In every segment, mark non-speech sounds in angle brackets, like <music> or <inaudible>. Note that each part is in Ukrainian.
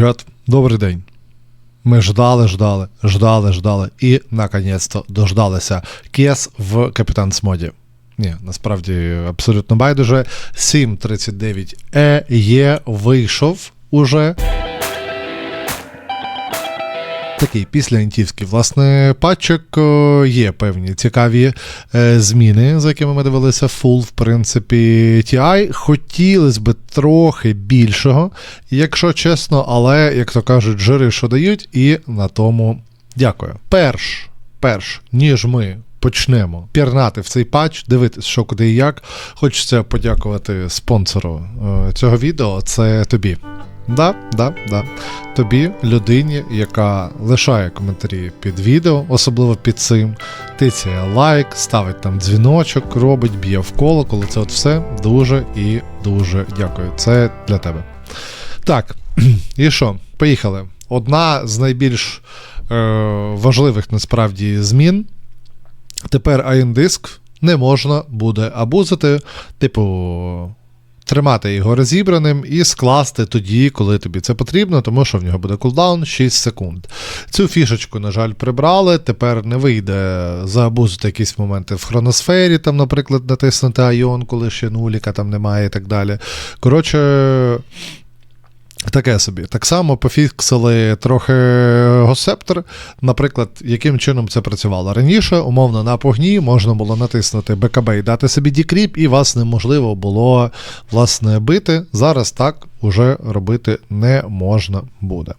Чат, добрий день. Ми ждали, ждали, ждали, ждали і наконець-то дождалися Кес в Капітан Смоді. Ні, насправді абсолютно байдуже. 739 е є вийшов уже. Такий післяінтівський, власне, патчик е, є певні цікаві е, зміни, за якими ми дивилися фул, в принципі, TI. Хотілося б трохи більшого, якщо чесно, але, як то кажуть, жири, що дають, і на тому дякую. Перш, перш, ніж ми. Почнемо пірнати в цей патч, дивитись, що куди і як. Хочеться подякувати спонсору е, цього відео. Це тобі. Да, да, да. Тобі, людині, яка лишає коментарі під відео, особливо під цим, тицяє лайк, ставить там дзвіночок, робить, б'є в колокол. Це от все дуже і дуже дякую. Це для тебе. Так, <clears throat> і що? Поїхали. Одна з найбільш е, важливих насправді змін. Тепер iON-диск не можна буде абузити, типу, тримати його розібраним і скласти тоді, коли тобі це потрібно, тому що в нього буде кулдаун 6 секунд. Цю фішечку, на жаль, прибрали. Тепер не вийде заабузити якісь моменти в хроносфері, там, наприклад, натиснути Айон, коли ще нуліка там немає і так далі. Коротше. Таке собі. Так само пофіксили трохи госептор. Наприклад, яким чином це працювало раніше, умовно, на погні можна було натиснути БКБ і дати собі дікріп, і вас неможливо було власне бити. Зараз так уже робити не можна буде.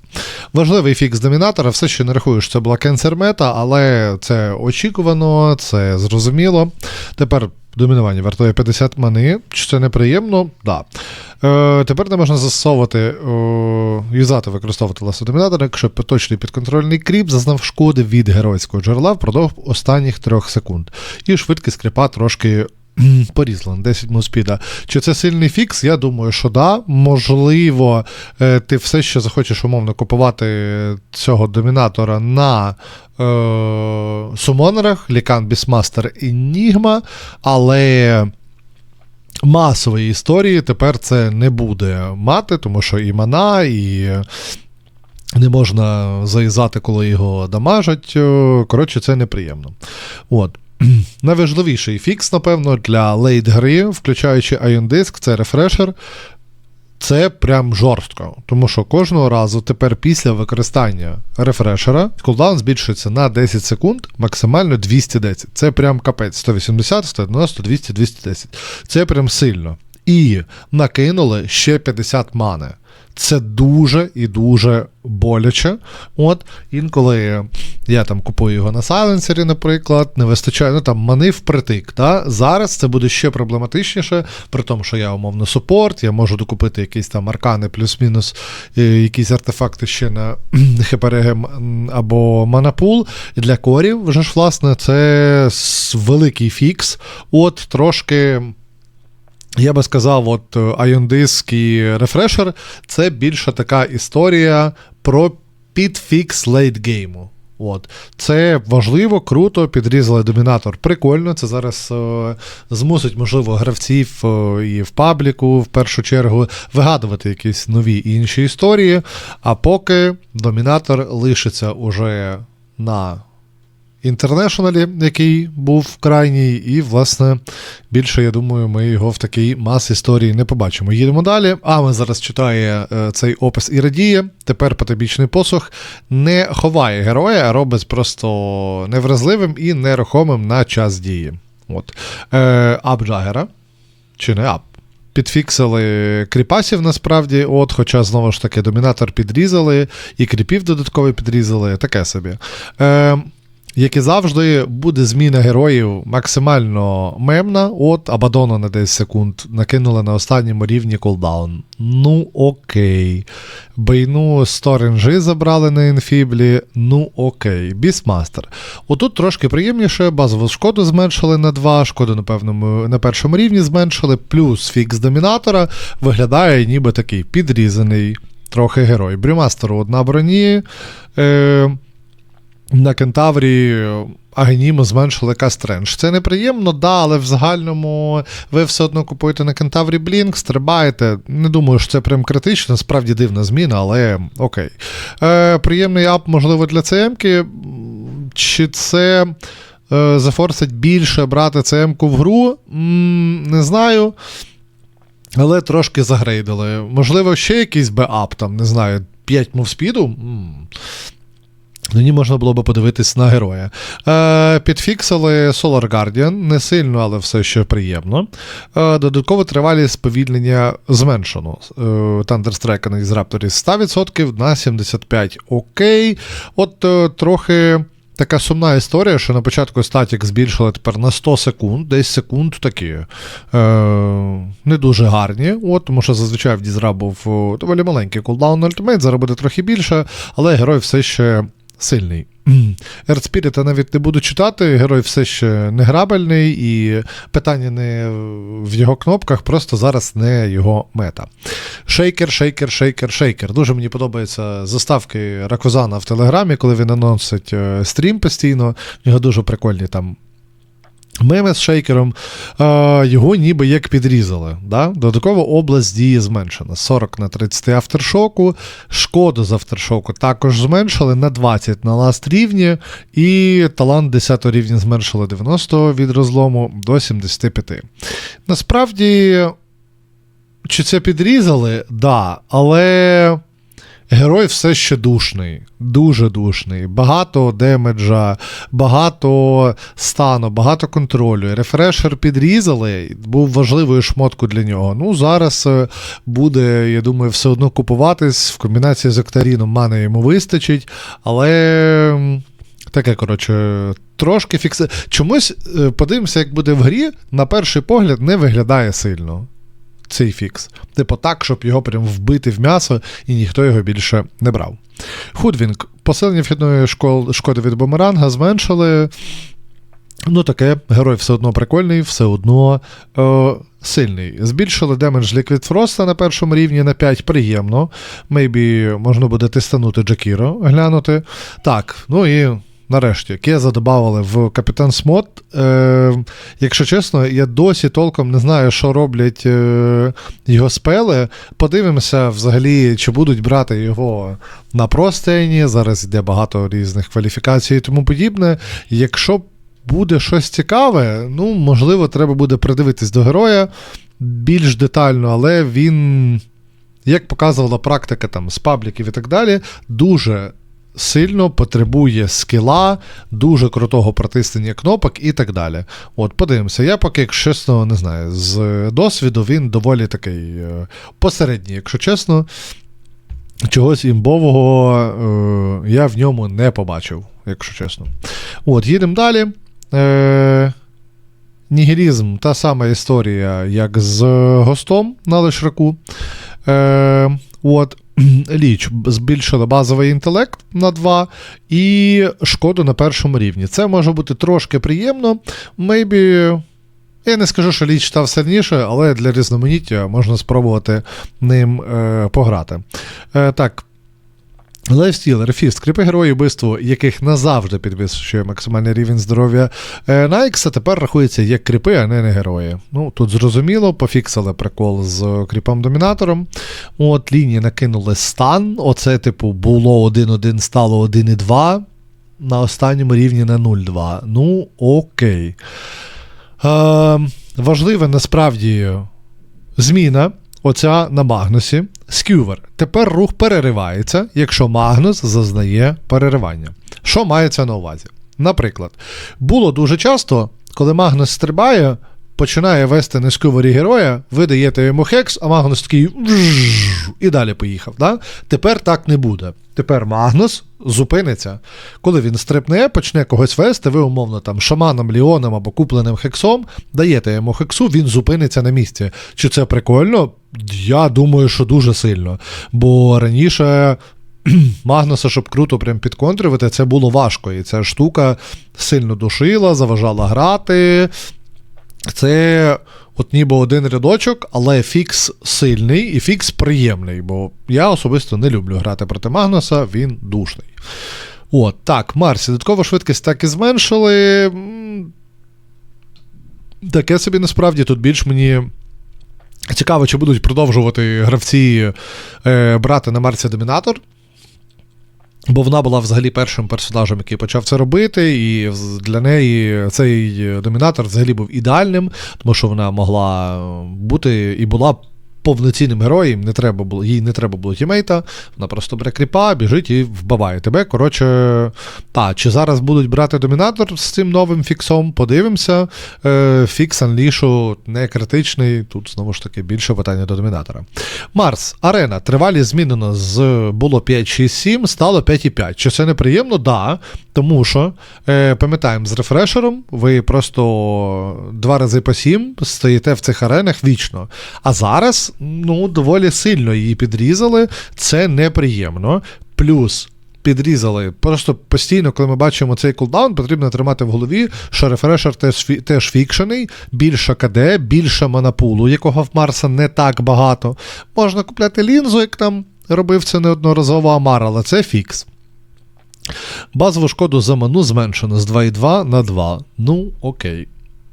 Важливий фікс домінатора, все ще не рахую, що це була кенсер мета, але це очікувано, це зрозуміло. Тепер. Домінування вартує 50 мани. Чи це неприємно? Да. Е, Тепер не можна застосовувати, е, юзати, використовувати ласодомінатор, якщо поточний підконтрольний кріп зазнав шкоди від геройського джерела впродовж останніх 3 секунд. І швидкість кріпа трошки. Порізла на 10 муспіда. Чи це сильний фікс? Я думаю, що да. Можливо, е, ти все ще захочеш умовно купувати цього домінатора на е, сумонерах, Лікан Бісмастер Енігма, але. Масової історії тепер це не буде мати, тому що і мана, і не можна заїзати, коли його дамажать. Коротше, це неприємно. От. <clears throat> Найважливіший фікс, напевно, для лейт гри, включаючи Ion Disk, це рефрешер. Це прям жорстко, тому що кожного разу тепер після використання рефрешера кулдаун збільшується на 10 секунд, максимально 210. Це прям капець 180, 190, 200, 210. Це прям сильно. І накинули ще 50 мани. Це дуже і дуже боляче. От, Інколи я там купую його на сайленсері, наприклад, не вистачає, ну там мани впритик. Та? Зараз це буде ще проблематичніше, при тому, що я умовно супорт, я можу докупити якісь там аркани, плюс-мінус, е, якісь артефакти ще на <clears throat> ХПРГ або Манапул. І для корів вже ж, власне, це великий фікс. От трошки. Я би сказав, от Ion Disk і Refresher це більше така історія про підфікс лейтгейму. От. Це важливо, круто, підрізали домінатор. Прикольно. Це зараз е, змусить, можливо, гравців е, і в пабліку, в першу чергу, вигадувати якісь нові інші історії. А поки домінатор лишиться уже на Інтернешналі, який був крайній, і, власне, більше, я думаю, ми його в такій мас історії не побачимо. Їдемо далі. А ми зараз читає е, цей опис і радіє. Тепер потебічний посух не ховає героя, а робить просто невразливим і нерухомим на час дії. От. Е, Ап Джагера. Чи не ап? Підфіксили кріпасів насправді, от, хоча, знову ж таки, домінатор підрізали, і кріпів додатково підрізали, таке собі. Е, як і завжди, буде зміна героїв максимально мемна. От Абадона на 10 секунд накинули на останньому рівні колдаун. Ну окей. Бейну сторінжі забрали на інфіблі. Ну окей. Бісмастер. Отут трошки приємніше, базову шкоду зменшили на 2, шкоду, напевно, на першому рівні зменшили, плюс фікс домінатора виглядає ніби такий підрізаний трохи герой. Брюмастеру одна броні. Е- на Кентаврі Агніму зменшили кастрендж. Це неприємно, да, але в загальному ви все одно купуєте на кентаврі Блінк, стрибаєте. Не думаю, що це прям критично, справді дивна зміна, але окей. Е, Приємний ап, можливо, для ЦМ-ки. Чи це е, зафорсить більше брати ЦМ-ку в гру? Не знаю. Але трошки загрейдили. Можливо, ще якийсь беап, там, не знаю, 5 мувспіду. Мені можна було би подивитись на героя. Е, підфіксили Solar Guardian, не сильно, але все ще приємно. Е, додатково тривалість сповільнення зменшено. Е, Thunderstrike на Raptor із 100% на 75%. Окей. От е, трохи. Така сумна історія, що на початку статік збільшили тепер на 100 секунд, десь секунд такі е, не дуже гарні. От, тому що зазвичай в Дізра був доволі маленький кулдаун зараз буде трохи більше, але герой все ще сильний. Earth я навіть не буду читати, герой все ще не грабельний, і питання не в його кнопках, просто зараз не його мета. Шейкер, шейкер, шейкер, шейкер. Дуже мені подобаються заставки Ракозана в Телеграмі, коли він анонсить е, стрім постійно. В нього дуже прикольні там. Меми з шейкером, е, його ніби як підрізали. Да? Додатково область дії зменшена. 40 на 30 авторшоку, шкоду з авторшоку також зменшили на 20 на ласт рівні, і талант 10 рівня зменшили 90 від розлому до 75. Насправді, чи це підрізали? Да, але. Герой все ще душний, дуже душний. Багато демеджа, багато стану, багато контролю. Рефрешер підрізали, був важливою шмотку для нього. Ну, зараз е, буде, я думаю, все одно купуватись. В комбінації з Октаріном мани йому вистачить, але. Таке, коротше, трошки фікси. Чомусь е, подивимося, як буде в грі, на перший погляд не виглядає сильно цей фікс. Типу так, щоб його прям вбити в м'ясо і ніхто його більше не брав. Худвінг. Посилення вхідної шкоди від бумеранга зменшили. Ну, таке, герой все одно прикольний, все одно е, сильний. Збільшили демедж Liquid Frost на першому рівні на 5, приємно. Мейбі можна буде тестанути Джакіро, глянути. Так, ну і нарешті, Кеза додавали в Капітан Смот. Е, якщо чесно, я досі толком не знаю, що роблять е, його спели. Подивимося взагалі, чи будуть брати його на простені. Зараз йде багато різних кваліфікацій і тому подібне. Якщо буде щось цікаве, ну, можливо, треба буде придивитись до героя більш детально, але він, як показувала практика там з пабліків і так далі, дуже сильно потребує скіла, дуже крутого протиснення кнопок і так далі. От, подивимося. Я поки, якщо чесно, не знаю, з досвіду він доволі такий е, посередній, якщо чесно. Чогось імбового е, я в ньому не побачив, якщо чесно. От, їдемо далі. Е, Нігілізм та сама історія, як з гостом на лишраку. Е, от, Ліч збільшила базовий інтелект на 2 і шкоду на першому рівні. Це може бути трошки приємно. Maybe. Я не скажу, що ліч став сильніше, але для різноманіття можна спробувати ним е, пограти. Е, так. Лайфстіл, рефіст, кріпи герої вбивство, яких назавжди підвищує максимальний рівень здоров'я е, Найкса, тепер рахується як кріпи, а не не герої. Ну, тут зрозуміло, пофіксили прикол з кріпом-домінатором. От, лінії накинули стан. Оце, типу, було 1-1, стало 1-2. На останньому рівні на 0-2. Ну, окей. Е, важливе насправді зміна. Оця на Магнусі. Скювер. Тепер рух переривається, якщо Магнус зазнає переривання. Що мається на увазі? Наприклад, було дуже часто, коли Магнус стрибає, починає вести на скювері героя, ви даєте йому хекс, а Магнус такий і далі поїхав. Да? Тепер так не буде. Тепер Магнус зупиниться. Коли він стрибне, почне когось вести, ви, умовно, там шаманом, ліоном або купленим хексом, даєте йому хексу, він зупиниться на місці. Чи це прикольно? Я думаю, що дуже сильно. Бо раніше. <clears throat> Магнуса, щоб круто прям підконтрювати, це було важко. І ця штука сильно душила, заважала грати. Це от ніби один рядочок, але фікс сильний і фікс приємний, бо я особисто не люблю грати проти Магнуса, він душний. От, так, Марсі, додаткову швидкість так і зменшили. Таке собі насправді тут більш мені. Цікаво, чи будуть продовжувати гравці е, брати на Марсі Домінатор. Бо вона була взагалі першим персонажем, який почав це робити, і для неї цей домінатор взагалі був ідеальним, тому що вона могла бути і була повноцінним героєм, не треба було, їй не треба було тімейта, вона просто бере кріпа, біжить і вбиває тебе. Коротше, та, чи зараз будуть брати домінатор з цим новим фіксом, подивимося. Е, фікс анлішу не критичний, тут знову ж таки більше питання до домінатора. Марс, арена, тривалість змінено з було 5-6-7, стало 5,5. Чи це неприємно? Да. Тому що, е, пам'ятаємо, з рефрешером ви просто два рази по 7 стоїте в цих аренах вічно. А ну, доволі сильно її підрізали. Це неприємно. Плюс. Підрізали. Просто постійно, коли ми бачимо цей кулдаун, потрібно тримати в голові, що рефрешер теж, теж фікшений, більше КД, більше монопулу, якого в Марса не так багато. Можна купляти лінзу, як там робив це неодноразово Амар, але це фікс. Базову шкоду за ману зменшено з 2,2 на 2. Ну, окей.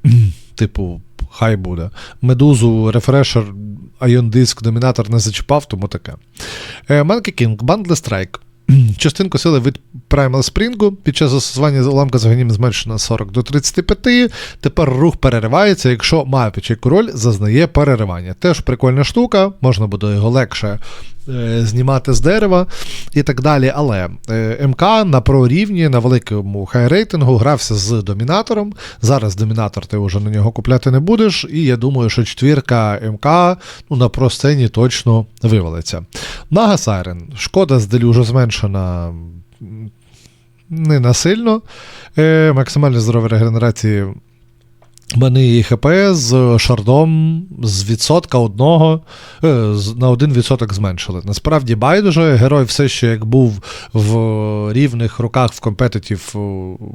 <clears throat> типу, хай буде. Медузу, рефрешер, Ion Диск, домінатор не зачіпав, тому таке. Е, Monkey King, Bundle Strike. <clears throat> Частинку сили від Primal Spring під час застосування уламка загонів зменшено 40 до 35. Тепер рух переривається, якщо мапі король зазнає переривання. Теж прикольна штука, можна буде його легше знімати з дерева і так далі. Але е, МК на прорівні, на великому хай-рейтингу грався з домінатором. Зараз домінатор ти вже на нього купляти не будеш. І я думаю, що четвірка МК ну, на просцені точно вивалиться. Нага Сайрен. Шкода з делюжу зменшена не насильно. Е, максимальне здоров'я регенерації Мани і ХП з шардом з відсотка одного е, на один відсоток зменшили. Насправді байдуже, герой все ще як був в рівних руках в компетитів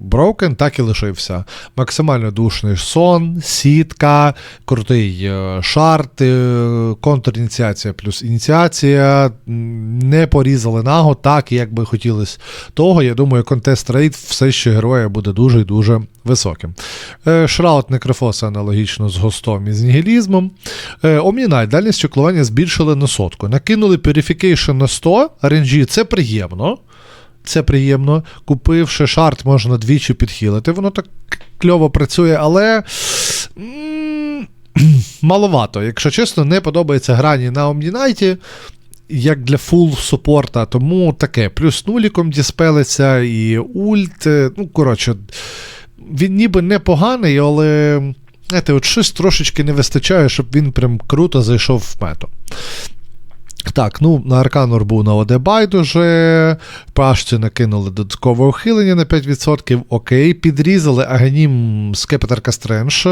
Broken, так і лишився. Максимально душний сон, сітка, крутий е, шарт, е, контрініціація плюс ініціація. Не порізали нагу так, як би хотілося того. Я думаю, контест рейд все ще героя буде дуже і дуже високим. Шраут Некрофоса аналогічно з гостом і з нігілізмом. Е, Omni-Knight, дальність чеклування збільшили на сотку. Накинули Purification на 100, RNG це приємно. Це приємно. Купивши шарт, можна двічі підхилити. Воно так кльово працює, але. <clears throat> Маловато. Якщо чесно, не подобається грані на Omni-Knight, як для фул супорта, тому таке. Плюс нуліком діспелиться і ульт. е, Ну, коротше, він ніби непоганий, але знаєте, от щось трошечки не вистачає, щоб він прям круто зайшов в мету. Так, ну на Арканор був на ОД байдуже, пашці накинули додаткове ухилення на 5%. Окей, підрізали Аганім з Кепітер Кастрендж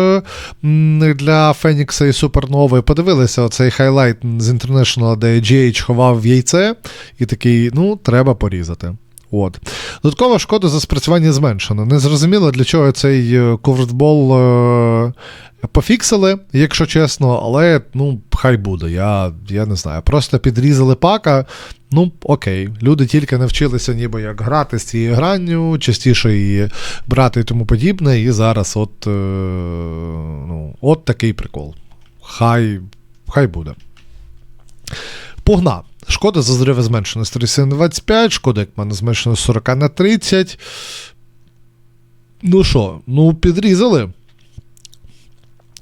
м, для Фенікса і Супернови. Подивилися оцей хайлайт з International, де GH ховав яйце, і такий, ну, треба порізати. От. Додаткова шкода за спрацювання зменшено. Незрозуміло, для чого цей е, ковертбол е, пофіксили, якщо чесно, але ну, хай буде. Я, я не знаю. Просто підрізали пака. Ну, окей. Люди тільки навчилися ніби як грати з цією гранню, частіше її брати і тому подібне. І зараз от, е, ну, от такий прикол. Хай, хай буде. Пугна. Шкода за зриви зменшена з 30 на 25, шкода, як мене зменшена з 40 на 30. Ну що, ну підрізали.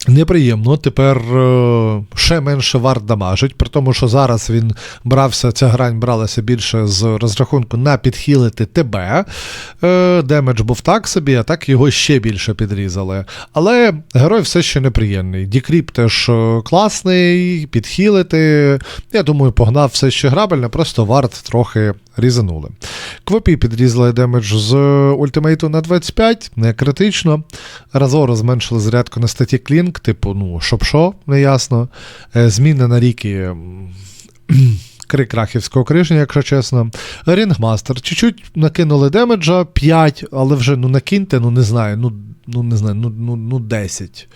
Неприємно, тепер е, ще менше варт дамажить, при тому, що зараз він брався, ця грань бралася більше з розрахунку на підхилити тебе. Е, демедж був так собі, а так його ще більше підрізали. Але герой все ще неприємний. Дікріп теж е, класний, підхилити. Я думаю, погнав все ще грабельно, просто варт трохи різанули. Квопі підрізали демедж з ультимейту на 25, не критично. Разоро зменшили зарядку на статті Клінк, типу, ну, щоб що, не ясно. Е, Зміни на ріки. М, крик рахівського крижня, якщо чесно. Рінгмастер. Чуть-чуть накинули демеджа 5, але вже ну накиньте, ну не знаю, ну, ну не знаю, ну, ну, ну 10.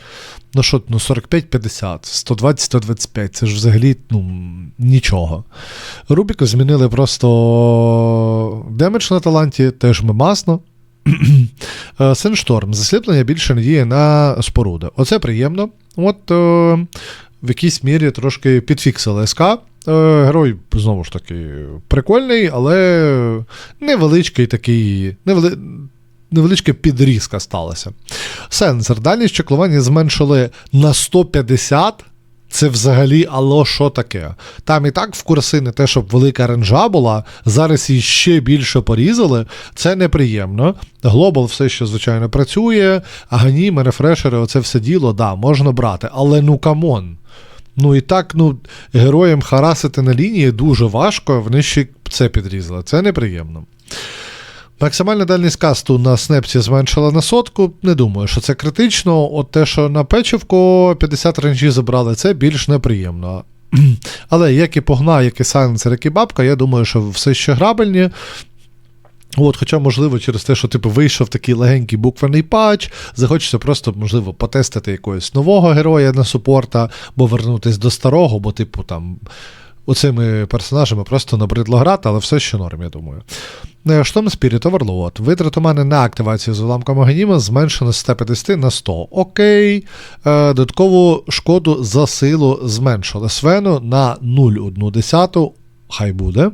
Ну що, ну 45-50, 120-125, це ж взагалі ну, нічого. Рубіку змінили просто демедж на таланті, теж мемасно. Е, Сеншторм. Засліплення більше не діє на споруди. Оце приємно. От е, в якійсь мірі трошки підфіксили СК. Е, герой, знову ж таки, прикольний, але невеличкий такий. Невели... Невеличка підрізка сталася. Сенсор. Дальність чеклування зменшили на 150. Це взагалі алло, що таке? Там і так в курси не те, щоб велика ренжа була, зараз її ще більше порізали. Це неприємно. Глобал все ще, звичайно, працює, аганіми, рефрешери, оце все діло, да, можна брати. Але ну камон. Ну і так, ну, героям харасити на лінії дуже важко, вони ще це підрізали. Це неприємно. Максимальна дальність касту на снепці зменшила на сотку. Не думаю, що це критично. От те, що на печівку 50 ренжі забрали, це більш неприємно. <clears throat> Але як і погна, як і сайленсер, як і бабка, я думаю, що все ще грабельні. От, Хоча, можливо, через те, що типу, вийшов такий легенький буквений патч, захочеться просто, можливо, потестити якогось нового героя на супорта, бо вернутись до старого, бо, типу, там. Оцими персонажами просто набридло грати, але все ще норм, я думаю. Штом Spirit Overload. Витрат у мене на активацію з уламком Аганіма зменшено з 150 на 100. Окей. Е, Додаткову шкоду за силу зменшили Свену на 0,1. Хай буде.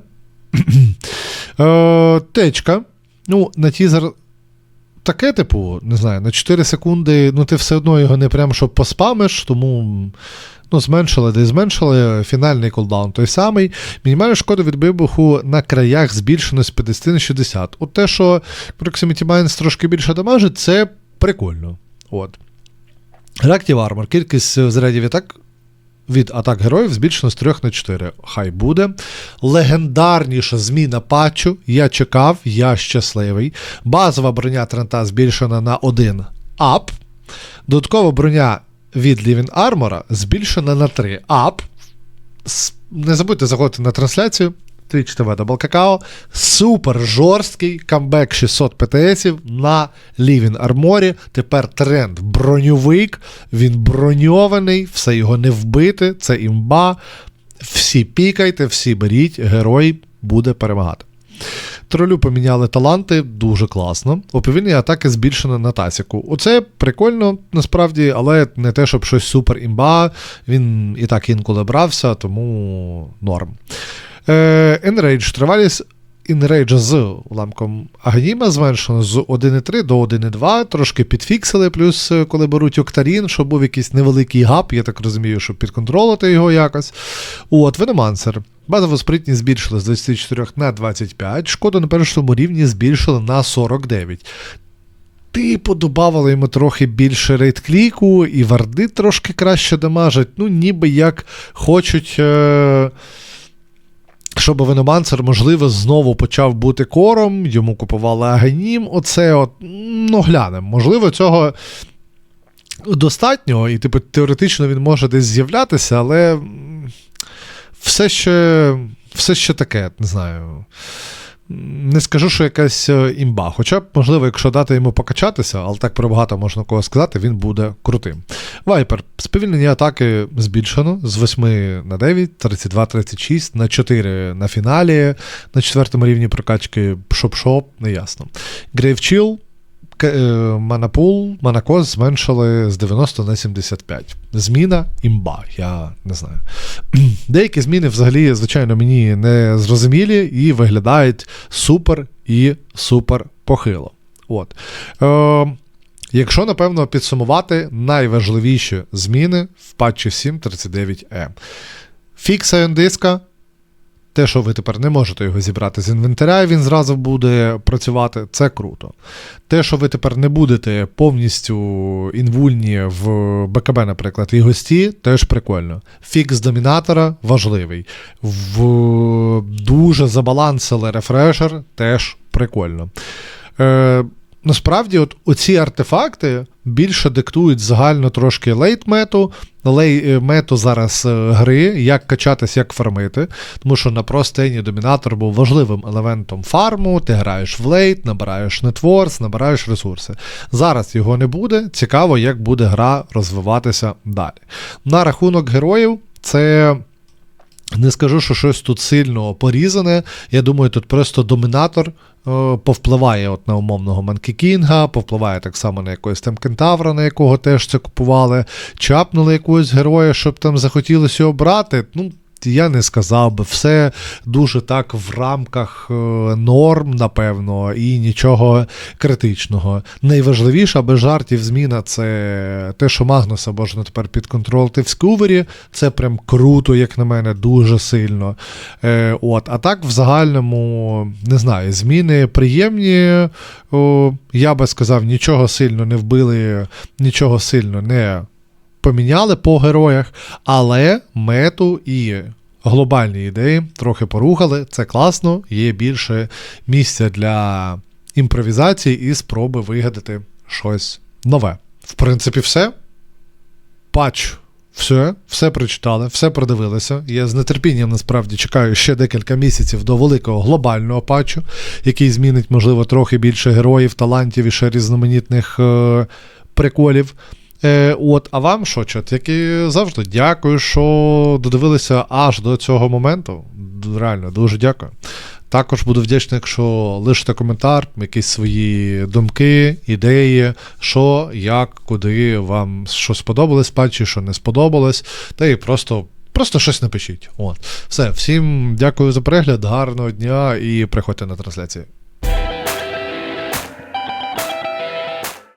Е, Течка. Ну, на тізер. Таке, типу, не знаю, на 4 секунди, ну ти все одно його не прям що поспамиш, тому ну, зменшили, де зменшили. Фінальний кулдаун той самий. Мінімальна шкода від вибуху на краях збільшено з 50 на 60. От те, що Proximity Mines трошки більше дамажить, це прикольно. От. Reactive Armor. Кількість зарядів атак від атак героїв збільшено з 3 на 4. Хай буде. Легендарніша зміна патчу. Я чекав, я щасливий. Базова броня Трента збільшена на 1 ап. Додаткова броня від Living Armor збільшена на 3 ап. Не забудьте заходити на трансляцію. Twitch TV Double Какао. Супер жорсткий камбек 600 ПТСів на Living Armor. Тепер тренд броньовик. Він броньований, все його не вбити, це імба. Всі пікайте, всі беріть, герой буде перемагати. Тролю поміняли таланти, дуже класно. Уповільнення атаки збільшено на тасіку. Оце прикольно, насправді, але не те, щоб щось супер імба. Він і так інколи брався, тому норм. Е, Enrage. Тривалість Enrage з уламком Агніма зменшено з 1.3 до 1.2, трошки підфіксили, плюс е, коли беруть Октарін, щоб був якийсь невеликий гап, я так розумію, щоб підконтролити його якось. От, Веномансер. Базову спритність збільшили з 24 на 25, шкоду на першому рівні збільшили на 49. Типу, додавали йому трохи більше рейд-кліку, і варди трошки краще дамажать. Ну, ніби як хочуть. Е- щоб Веномансер, можливо, знову почав бути кором, йому купували агенім, Оце от, ну, глянемо. Можливо, цього достатньо, і, типу, теоретично він може десь з'являтися, але все ще, все ще таке, не знаю. Не скажу, що якась е, імба. Хоча б, можливо, якщо дати йому покачатися, але так про багато можна кого сказати, він буде крутим. Вайпер. Сповільнення атаки збільшено з 8 на 9, 32-36, на 4 на фіналі, на четвертому рівні прокачки шоп-шоп, неясно. Грейвчіл, Манапул, Манакос зменшили з 90 на 75. Зміна імба, я не знаю. <clears throat> Деякі зміни взагалі, звичайно, мені не зрозумілі і виглядають супер і супер похило. От. Е, якщо, напевно, підсумувати найважливіші зміни в патчі 7.39e. Фікс диска. Те, що ви тепер не можете його зібрати з інвентаря, і він зразу буде працювати, це круто. Те, що ви тепер не будете повністю інвульні в БКБ, наприклад, і гості, теж прикольно. Фікс домінатора важливий. В дуже забалансили рефрешер, теж прикольно. Е, насправді, от оці артефакти більше диктують загально трошки лейт-мету, лей-мету зараз е, гри, як качатись, як фармити. Тому що на простині домінатор був важливим елементом фарму, ти граєш в лейт, набираєш нетворс, набираєш ресурси. Зараз його не буде. Цікаво, як буде гра розвиватися далі. На рахунок героїв, це. Не скажу, що щось тут сильно порізане. Я думаю, тут просто домінатор е, повпливає от на умовного Манкікінга, повпливає так само на якогось там кентавра, на якого теж це купували, чапнули якогось героя, щоб там захотілося його брати. Ну, я не сказав би, все дуже так в рамках е, норм, напевно, і нічого критичного. Найважливіша без жартів зміна це те, що Магнуса можна тепер підконтролити в скувері. Це прям круто, як на мене, дуже сильно. Е, от. А так, в загальному, не знаю, зміни приємні. О, я би сказав, нічого сильно не вбили, нічого сильно не поміняли по героях, але мету і глобальні ідеї трохи порухали. Це класно, є більше місця для імпровізації і спроби вигадати щось нове. В принципі, все. Патч. Все, все прочитали, все продивилися. Я з нетерпінням насправді чекаю ще декілька місяців до великого глобального патчу, який змінить, можливо, трохи більше героїв, талантів і ще різноманітних е- приколів. Е, от, а вам що, чат, як і завжди, дякую, що додивилися аж до цього моменту. Реально, дуже дякую. Також буду вдячний, якщо лишите коментар, якісь свої думки, ідеї, що, як, куди вам що сподобалось, патчі, що не сподобалось, та і просто. Просто щось напишіть. От. Все, всім дякую за перегляд, гарного дня і приходьте на трансляції.